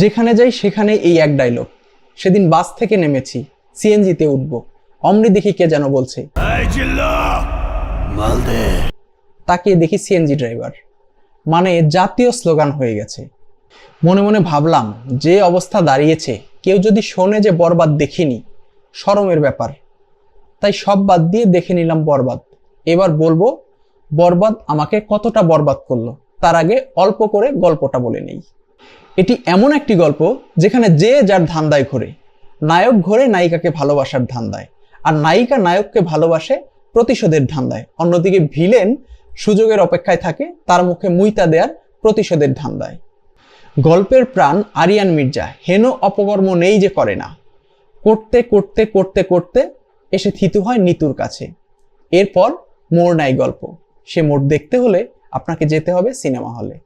যেখানে যাই সেখানে এই এক ডায়লগ সেদিন বাস থেকে নেমেছি সিএনজিতে উঠব। অমনি দেখি কে যেন বলছে। তাকিয়ে দেখি সিএনজি ড্রাইভার মানে জাতীয় স্লোগান হয়ে গেছে। মনে মনে ভাবলাম যে অবস্থা দাঁড়িয়েছে কেউ যদি শোনে যে বরবাদ দেখিনি শরমের ব্যাপার। তাই সব বাদ দিয়ে দেখে নিলাম বরবাদ। এবার বলব বরবাদ আমাকে কতটা বরবাদ করল। তার আগে অল্প করে গল্পটা বলে নেই। এটি এমন একটি গল্প যেখানে যে যার ধান্দায় ঘোরে। নায়ক ঘোরে নায়িকাকে ভালোবাসার ধান্দায়, আর নায়িকা নায়ককে ভালোবাসে প্রতিশোধের ধান্দায়। অন্যদিকে ভিলেন সুযোগের অপেক্ষায় থাকে, তার মুখে মুইতা দেয়ার প্রতিশোধের ধান্দায়। গল্পের প্রাণ আরিয়ান মির্জা, হেন অপকর্ম নেই যে করে না। করতে করতে করতে করতে এসে থিতু হয় নিতুর কাছে। এরপর মোড় নাই গল্প। সে মোড় দেখতে হলে আপনাকে যেতে হবে সিনেমা হলে।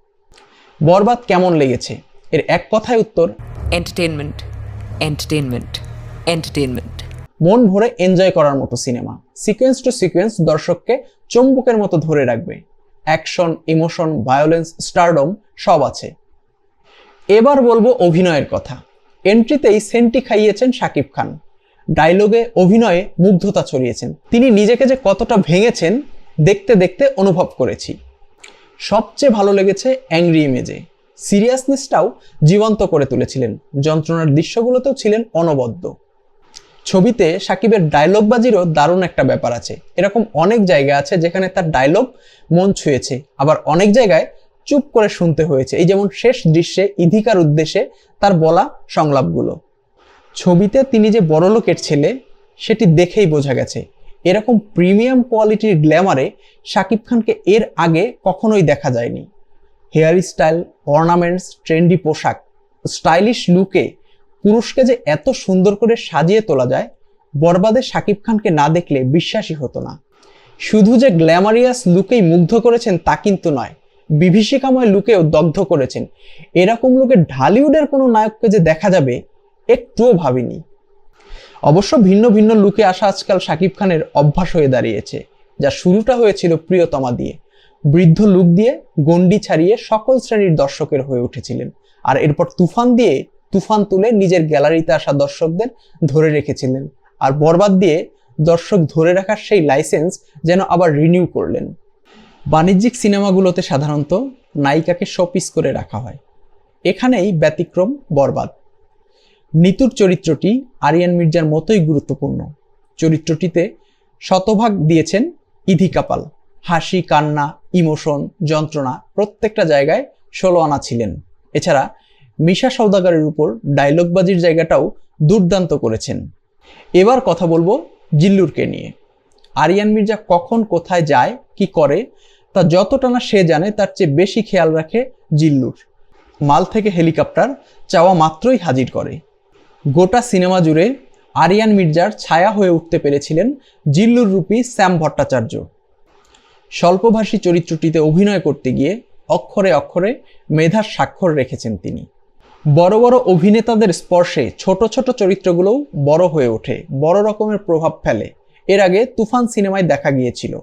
বরবাদ কেমন লেগেছে? এর এক কথায় উত্তর। Entertainment entertainment, entertainment. মন ভরে এনজয় করার মতো সিনেমা। সিকোয়েন্স টু সিকোয়েন্স দর্শককে চম্বুকের মতো ধরে রাখবে। অ্যাকশন ইমোশন ভায়োলেন্স স্টারডম সব আছে। এবার বলব অভিনয়ের কথা। এন্ট্রিতেই সেন্টি খাইয়েছেন শাকিব খান। ডায়লগে অভিনয়ে মুগ্ধতা ছড়িয়েছেন। তিনি নিজেকে যে কতটা ভেঙেছেন দেখতে দেখতে অনুভব করেছি। সবচেয়ে ভালো লেগেছে অ্যাংরি ইমেজে সিরিয়াসনেসটাও জীবন্ত করে তুলেছিলেন। যন্ত্রণার দৃশ্যগুলোতেও ছিলেন অনবদ্য। ছবিতে সাকিবের ডায়লগবাজিরও দারুণ একটা ব্যাপার আছে। এরকম অনেক জায়গা আছে যেখানে তার ডায়লগ মন ছুঁয়েছে। আবার অনেক জায়গায় চুপ করে শুনতে হয়েছে। এই যেমন শেষ দৃশ্যে ইধিকার উদ্দেশ্যে তার বলা সংলাপগুলো। ছবিতে তিনি যে বড়লোকের ছেলে, সেটি দেখেই বোঝা গেছে। এরকম প্রিমিয়াম কোয়ালিটির গ্ল্যামারে শাকিব খানকে এর আগে কখনোই দেখা যায়নি। হেয়ার স্টাইল, অর্নামেন্টস, ট্রেন্ডি পোশাক, স্টাইলিশ লুকে পুরুষকে যে এত সুন্দর করে সাজিয়ে তোলা যায়, বরবাদে শাকিব খানকে না দেখলে বিশ্বাসই হতো না। শুধু যে গ্ল্যামারিয়াস লুকেই মুগ্ধ করেছেন তা কিন্তু নয়, বিভীষিকাময় লুকেও দগ্ধ করেছেন। এরকম লুকে ঢালিউডের কোনো নায়ককে যে দেখা যাবে, একটুও ভাবিনি। অবশ্য ভিন্ন ভিন্ন লুকে আসা আজকাল শাকিব খানের অভ্যাস হয়ে দাঁড়িয়েছে, যা শুরুটা হয়েছিল প্রিয়তমা দিয়ে। বৃদ্ধ লুক দিয়ে গন্ডি ছাড়িয়ে সকল শ্রেণির দর্শকের হয়ে উঠেছিলেন, আর এরপর তুফান দিয়ে তুফান তুলে নিজের গ্যালারিতে আসা দর্শকদের ধরে রেখেছিলেন, আর বরবাদ দিয়ে দর্শক ধরে রাখার সেই লাইসেন্স যেন আবার রিনিউ করলেন। বাণিজ্যিক সিনেমাগুলোতে সাধারণত নায়িকাকে শোপিস করে রাখা হয়। এখানেই ব্যতিক্রম বরবাদ। নিতুর চরিত্রটি আরিয়ান মির্জার মতোই গুরুত্বপূর্ণ। চরিত্রটিতে শতভাগ দিয়েছেন ইধি কাপাল। হাসি, কান্না, ইমোশন, যন্ত্রণা প্রত্যেকটা জায়গায় ষোলো আনা ছিলেন। এছাড়া মিশা সৌদাগরের উপর ডায়লগবাজির জায়গাটাও দুর্দান্ত করেছেন। এবার কথা বলব জিল্লুরকে নিয়ে। আরিয়ান মির্জা কখন কোথায় যায়, কি করে, তা যতটা না সে জানে, তার চেয়ে বেশি খেয়াল রাখে জিল্লুর। মাল থেকে হেলিকপ্টার চাওয়া মাত্রই হাজির করে। গোটা সিনেমা জুড়ে আরিয়ান মির্জার ছায়া হয়ে উঠতে পেরেছিলেন জিল্লুর রূপী শ্যাম ভট্টাচার্য। স্বল্পভাষী চরিত্রটিতে অভিনয় করতে গিয়ে অক্ষরে অক্ষরে মেধার স্বাক্ষর রেখেছেন তিনি। বড় বড় অভিনেতাদের স্পর্শে ছোট ছোট চরিত্রগুলোও বড় হয়ে ওঠে, বড় রকমের প্রভাব ফেলে। এর আগে তুফান সিনেমায় দেখা গিয়েছিল।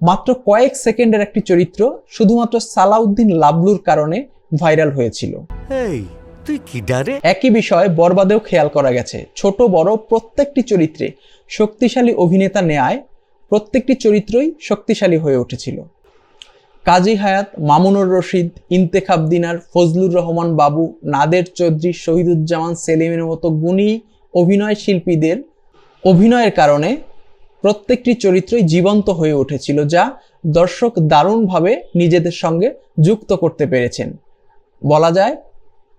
মাত্র কয়েক সেকেন্ডের একটি চরিত্র শুধুমাত্র সালাউদ্দিন লাবলুর কারণে ভাইরাল হয়েছিল। তুই একই বিষয় বরবাদেও খেয়াল করা গেছে। ছোট, বড় প্রত্যেকটি চরিত্রে শক্তিশালী অভিনেতা নেয় প্রত্যেকটি চরিত্রই শক্তিশালী হয়ে উঠেছিল। কাজী হায়াত, মামুনুর রশিদ, ইন্তেখাব দিনার, ফজলুর রহমান বাবু, নাদের চৌধুরী, শহীদুজ্জামান সেলিমের মতো গুণী অভিনয় শিল্পীদের অভিনয়ের কারণে প্রত্যেকটি চরিত্রই জীবন্ত হয়ে উঠেছিল, যা দর্শক দারুণভাবে নিজেদের সঙ্গে যুক্ত করতে পেরেছেন। বলা যায়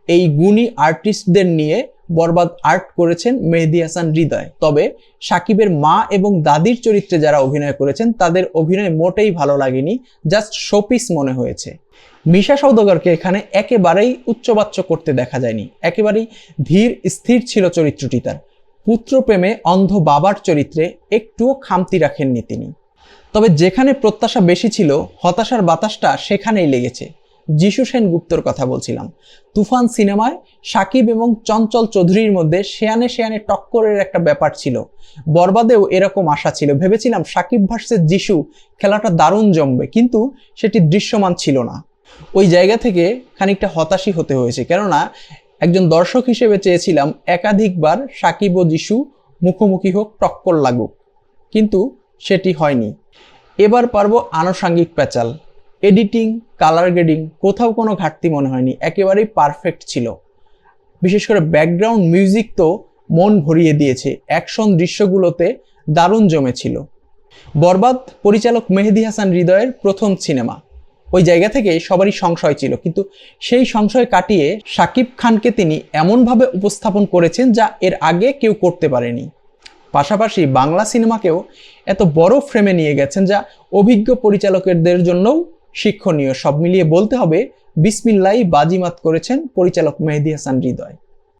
এই গুণী আর্টিস্টদের নিয়ে বরবাদ আর্ট করেছেন মেহেদি হাসান হৃদয়। তবে সাকিবের মা এবং দাদির চরিত্রে যারা অভিনয় করেছেন, তাদের অভিনয় মোটেই ভালো লাগেনি জাস্ট শোপিস মনে হয়েছে। মিশা সৌদাগরকে এখানে একেবারেই উচ্চবাচ্য করতে দেখা যায়নি। একেবারেই ধীর, স্থির ছিল চরিত্রটি তার। পুত্রপ্রেমে অন্ধ বাবার চরিত্রে একটুও খামতি রাখেননি তিনি। তবে যেখানে প্রত্যাশা বেশি ছিল, হতাশার বাতাসটা সেখানেই লেগেছে। যিশু সেন গুপ্তর কথা বলছিলাম। তুফান সিনেমায় সাকিব এবং চঞ্চল চৌধুরীর মধ্যে শেয়ানে শেয়ানে টক্করের একটা ব্যাপার ছিল। বরবাদেও এরকম আশা ছিল। ভেবেছিলাম সাকিব ভার্সেস যিশু খেলাটা দারুণ জমবে, কিন্তু সেটি দৃশ্যমান ছিল না। ওই জায়গা থেকে খানিকটা হতাশই হতে হয়েছে, কেননা একজন দর্শক হিসেবে চেয়েছিলাম একাধিকবার সাকিব ও যিশু মুখোমুখি হোক, টক্কর লাগুক। কিন্তু সেটি হয়নি। এবার পারব আনুষাঙ্গিক প্যাচাল। এডিটিং কালার গ্রেডিং কোথাও কোনো ঘাটতি মনে হয়নি, একেবারেই পারফেক্ট ছিল। বিশেষ করে ব্যাকগ্রাউন্ড মিউজিক তো মন ভরিয়ে দিয়েছে অ্যাকশন দৃশ্যগুলোতে দারুণ জমেছিল। বরবাদ পরিচালক মেহেদি হাসান হৃদয়ের প্রথম সিনেমা। ওই জায়গা থেকে সবারই সংশয় ছিল, কিন্তু সেই সংশয় কাটিয়ে শাকিব খানকে তিনি এমনভাবে উপস্থাপন করেছেন যা এর আগে কেউ করতে পারেনি। পাশাপাশি বাংলা সিনেমাকেও এত বড় ফ্রেমে নিয়ে গেছেন যা অভিজ্ঞ পরিচালকদের জন্যও শিক্ষণীয়। সব মিলিয়ে বলতে হবে বিসমিল্লাই বাজিমাত করেছেন পরিচালক মেহেদি হাসান হৃদয়।